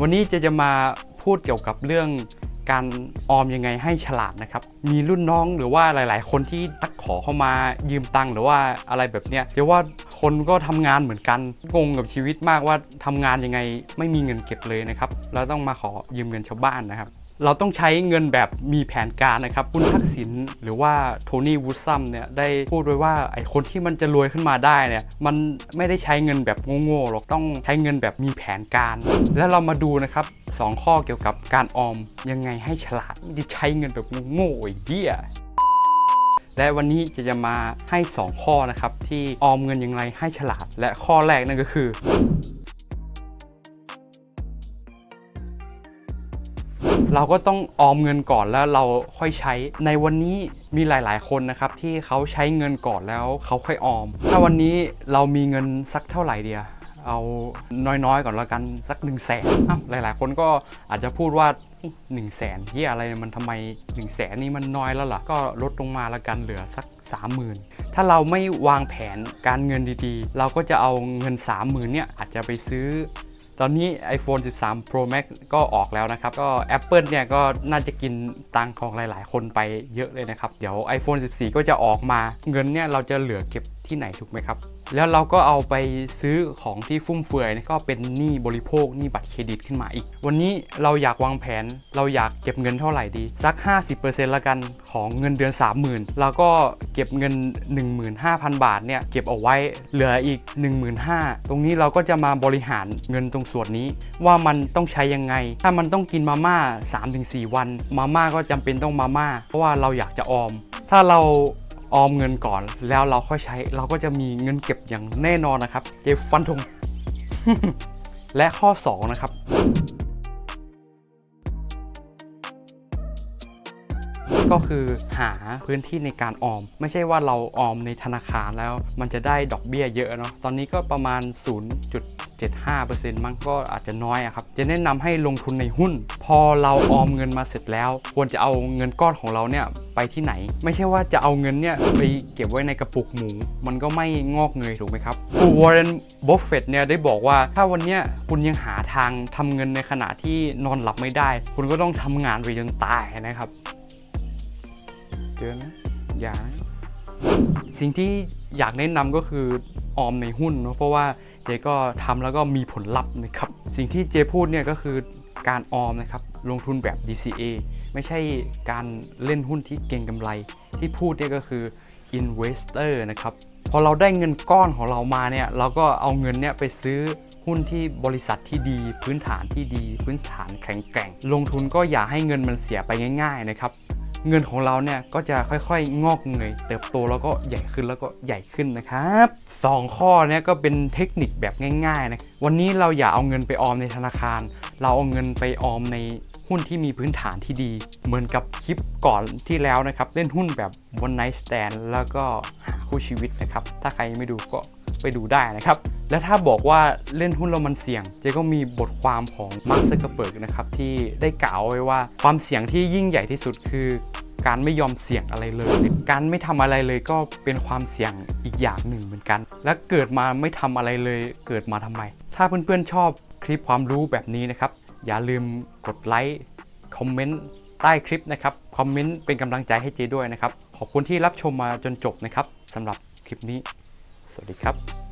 วันนี้จะจะมาพูดเกี่ยวกับเรื่องการออมยังไงให้ฉลาดนะครับ มีรุ่นน้องหรือว่าหลาย ๆ คนที่ตักขอเข้ามายืมตังค์หรือว่าอะไรแบบเนี้ยเดี๋ยวว่าคนก็ทำงานเหมือนกัน งงกับชีวิตมากว่าทำงานยังไงไม่มีเงินเก็บเลยนะครับ แล้วต้องมาขอยืมเงินชาวบ้านนะครับ เราต้องใช้เงินแบบมีแผนการนะครับ คุณทักษิณหรือว่าโทนี่วูดซัมเนี่ยได้พูดไว้ว่าไอ้คนที่มันจะรวยขึ้นมาได้เนี่ยมันไม่ได้ใช้เงินแบบโง่ๆหรอกต้องใช้เงินแบบมีแผนการ แล้วเรามาดูนะครับสองข้อเกี่ยวกับการออมยังไงให้ฉลาดไม่ได้ใช้เงินแบบโง่ๆไอ้เหี้ยและวันนี้จะจะมาให้ 2 ข้อนะครับที่ออมเงินอย่างไรให้ฉลาด และข้อแรกนั่นก็คือ เราก็ต้องออมเงินก่อนแล้วเราค่อยใช้ ในวันนี้มีหลาย ๆ คนนะครับที่เขาใช้เงินก่อนแล้วเขาค่อยออม ถ้าวันนี้เรามีเงินสักเท่าไหร่เดียเอาน้อยๆก่อนแล้วกันสัก1นึ่งแสนอ้าวหลายๆ คนก็อาจจะพูดว่า1นึ่งแสนเฮียอะไรมันทำไม1นึ่งแสนนี่มันน้อยแล้วล่ะ ก็ลดลงมาแล้วกันเหลือสัก 30,000 ถ้าเราไม่วางแผนการเงินดีๆ เราก็จะเอาเงิน 30,000เนี่ยอาจจะไปซื้อ ตอนนี้ iPhone 13 Pro Max ก็ออกแล้วนะครับ ก็ Apple เนี่ยก็น่าจะกินตังของหลาย ๆ คนไปเยอะเลยนะครับ เดี๋ยว iPhone 14 ก็จะออกมา เงินเนี่ยเราจะเหลือเก็บที่ไหนถูกไหมครับ แล้วเราก็เอาไปซื้อของที่ฟุ่มเฟือยก็เป็นหนี้บริโภคหนี้บัตรเครดิตขึ้นมาอีก วันนี้เราอยากวางแผน เราอยากเก็บเงินเท่าไหร่ดี สัก 50%ละกันของเงินเดือน 30,000เราก็เก็บเงิน 15,000 บาทเนี่ยเก็บเอาไว้เหลืออีก 15,000 ตรงนี้เราก็จะมาบริหารเงินตรงส่วนนี้ ว่ามันต้องใช้ยังไง ถ้ามันต้องกินมาม่า 3-4 วัน มาม่าก็จำเป็นต้องมาม่าเพราะว่าเราอยากจะออม ถ้าเรา ออมเงินก่อน แล้วเราค่อยใช้เราก็จะมีเงินเก็บอย่างแน่นอนนะครับเจฟันธงและข้อ 2 นะครับ ก็คือหาพื้นที่ในการออม ไม่ใช่ว่าเราออมในธนาคารแล้วมันจะได้ดอกเบี้ยเยอะเนาะตอนนี้ก็ประมาณ 75%มั้งก็อาจจะน้อยอะครับ จะแนะนำให้ลงทุนในหุ้น พอเราออมเงินมาเสร็จแล้ว ควรจะเอาเงินก้อนของเราเนี่ยไปที่ไหน ไม่ใช่ว่าจะเอาเงินเนี่ยไปเก็บไว้ในกระปุกหมู มันก็ไม่งอกเงยถูกไหมครับผู้วอร์เรนบัฟเฟตเนี่ยได้บอกว่าถ้าวันเนี้ยคุณยังหาทางทำเงินในขณะที่นอนหลับไม่ได้ คุณก็ต้องทำงานไปจนตายนะครับเจอนะอย่านะสิ่งที่อยากแนะนำก็คือออมในหุ้นเนาะเพราะว่า เจก็ทำแล้วก็มีผลลัพธ์นะครับ สิ่งที่เจพูดเนี่ยก็คือการออมนะครับ ลงทุนแบบ DCA ไม่ใช่การเล่นหุ้นที่เก่งกำไร ที่พูดเนี่ยก็คือ investor นะครับ พอเราได้เงินก้อนของเรามาเนี่ยเราก็เอาเงินเนี่ยไปซื้อหุ้นที่บริษัทที่ดีพื้นฐานที่ดี พื้นฐานแข็งแกร่ง ลงทุนก็อย่าให้เงินมันเสียไปง่าย ๆ นะครับ เงินของเราเนี่ยก็จะค่อยๆ งอกเงยเติบโตแล้วก็ใหญ่ขึ้นแล้วก็ใหญ่ขึ้นนะครับสองข้อเนี่ยก็เป็นเทคนิคแบบง่ายๆนะวันนี้เราอย่าเอาเงินไปออมในธนาคาร เราเอาเงินไปออมในหุ้นที่มีพื้นฐานที่ดี เหมือนกับคลิปก่อนที่แล้วนะครับ เล่นหุ้นแบบ one night stand แล้วก็หาคู่ชีวิตนะครับ ถ้าใครไม่ดูก็ไปดูได้นะครับ และถ้าบอกว่าเล่นหุ้นแล้วมันเสี่ยง เจก็มีบทความของมาร์คซักเกอร์เบิร์กนะครับ ที่ได้กล่าวไว้ว่าความเสี่ยงที่ยิ่งใหญ่ที่สุดคือ การไม่ยอมเสี่ยงอะไรเลย การไม่ทำอะไรเลยก็เป็นความเสี่ยงอีกอย่างหนึ่งเหมือนกัน และเกิดมาไม่ทำอะไรเลยเกิดมาทำไม ถ้าเพื่อนๆชอบคลิปความรู้แบบนี้นะครับ อย่าลืมกดไลค์คอมเมนต์ใต้คลิปนะครับ คอมเมนต์เป็นกำลังใจให้เจด้วยนะครับ ขอบคุณที่รับชมมาจนจบนะครับสำหรับคลิปนี้ สวัสดีครับ